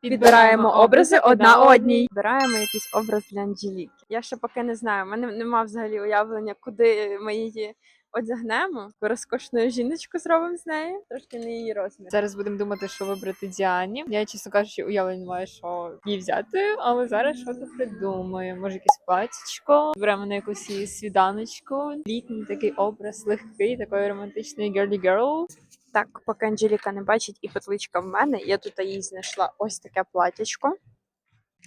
Підбираємо образи одна одній. Підбираємо якийсь образ для Анжеліки. Я ще поки не знаю. У мене немає взагалі уявлення, куди ми її одягнемо. Розкошну жіночку зробимо з нею. Трошки не її розмір. Зараз будемо думати, що вибрати Діані. Я, чесно кажучи, уявлення не маю, що її взяти, але зараз щось придумаю. Може, якесь платічко. Беремо на якусь її свіданочку. Літній такий образ легкий, такої романтичної girly girl. Так, поки Анжеліка не бачить і петличка в мене, я тут їй знайшла ось таке платячко.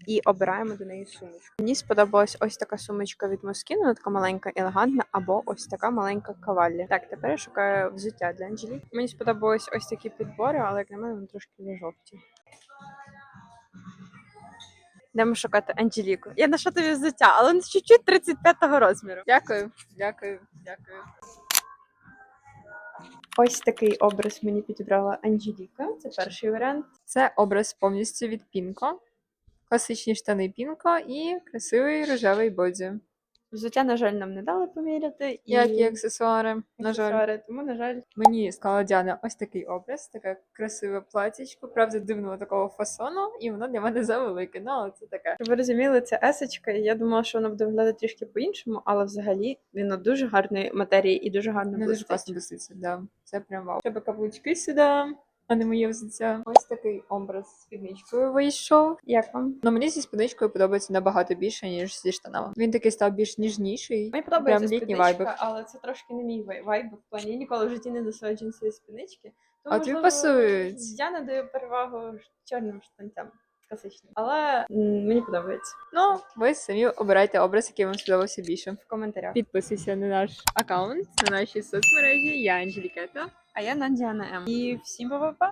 І обираємо до неї сумочку. Мені сподобалась ось така сумочка від вона така маленька, елегантна, або ось така маленька каваллі. Так, тепер я шукаю взуття для Анжеліки. Мені сподобались ось такі підбори, але як на мене, вони трошки вже жовті. Йдемо шукати Анжеліку. Я знайшла тобі взуття, але чуть-чуть 35-го розміру. Дякую, дякую, дякую. Ось такий образ мені підібрала Анжеліка. Це перший варіант. Це образ повністю від Пінко. Класичні штани Пінко і красивий рожевий боді. Взуття, на жаль, нам не дали поміряти. І... Як і аксесуари. На жаль. аксесуари, тому, на жаль, Мені сказала Діана ось такий образ, таке красиве платічко, правда, дивного такого фасону, і воно для мене завелике. Ну, але це таке. щоб ви розуміли, це есочка, і я думала, що воно буде виглядати трішки по-іншому, але взагалі він дуже гарної матерії і дуже гарно Не дуже блистить. класно доситься, да. Це прям вау. Треба каблучки сюди, а не моє взуття. Ось такий образ з спідничкою вийшов. Як вам? Ну мені зі спідничкою подобається набагато більше, ніж зі штанами. Він такий став більш ніжніший. Мені подобається Прям літній спідничка, вайбик. але це трошки не мій вай- вайб в плані. Я ніколи в житті не носила джинсові спіднички. Тому, А тобі можливо, пасують. Я надаю перевагу чорним штанцям. Класичним. Але м, мені подобається. Ну, ви самі обирайте образ, який вам сподобався більше. В коментарях. Підписуйся на наш аккаунт, на наші соцмережі. Я Анжелікета. А я Надя М. І всім па-па-па!